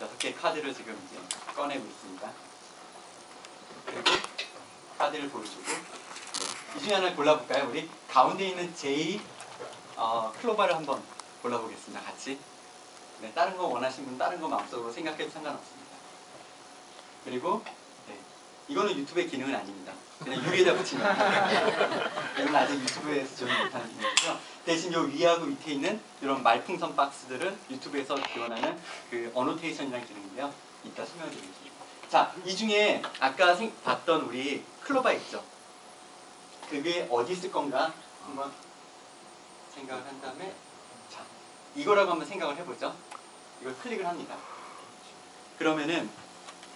여섯 개 카드를 지금 이제 꺼내고 있습니다. 그리고 카드를 보여주고 네. 이 중에 하나를 골라볼까요? 우리 가운데 있는 J 어, 클로바를 한번 골라보겠습니다. 같이. 네, 다른 거 원하시는 분 다른 거 마음속으로 생각해도 상관없습니다. 그리고 네, 이거는 유튜브의 기능은 아닙니다. 그냥 유리에다 붙이면. 이건 아직 유튜브에서 지원 못하는 기능이고요. 대신 요 위하고 밑에 있는 이런 말풍선 박스들은 유튜브에서 지원하는 그 어노테이션이라는 기능인데요. 이따 설명드리겠습니다. 자, 이 중에 아까 생- 봤던 우리 클로바 있죠? 그게 어디 있을 건가 한번 생각을 한 다음에 자, 이거라고 한번 생각을 해보죠. 이걸 클릭을 합니다. 그러면은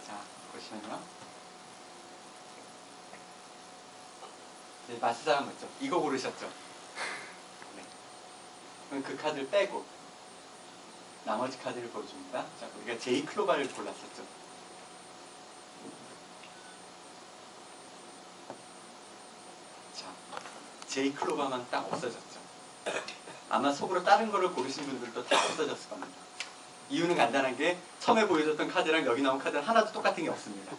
자, 보시면요. 네, 마스 사람 있죠? 이거 고르셨죠? 그 카드를 빼고 나머지 카드를 보여줍니다. 자, 우리가 제이 클로바를 골랐었죠. 자, 제이 클로바만 딱 없어졌죠. 아마 속으로 다른 거를 고르신 분들도 다 없어졌을 겁니다. 이유는 간단한 게 처음에 보여줬던 카드랑 여기 나온 카드는 하나도 똑같은 게 없습니다.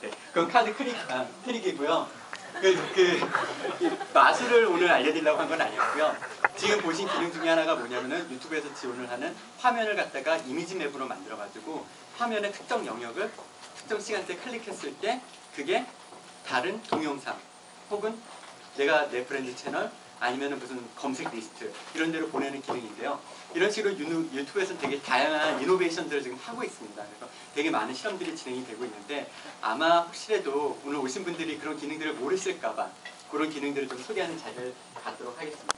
네, 그건 카드 클릭, 아, 트릭이고요. 그, 그, 이 마술을 오늘 알려드리려고 한 건 아니었고요. 지금 보신 기능 중에 하나가 뭐냐면은 유튜브에서 지원을 하는 화면을 갖다가 이미지 맵으로 만들어가지고 화면의 특정 영역을 특정 시간대에 클릭했을 때 그게 다른 동영상 혹은 내가 내 브랜드 채널 아니면은 무슨 검색 리스트 이런 데로 보내는 기능인데요. 이런 식으로 유튜브에서는 되게 다양한 이노베이션들을 지금 하고 있습니다. 그래서 되게 많은 실험들이 진행이 되고 있는데 아마 혹시라도 오늘 오신 분들이 그런 기능들을 모르실까봐 그런 기능들을 좀 소개하는 자리를 갖도록 하겠습니다.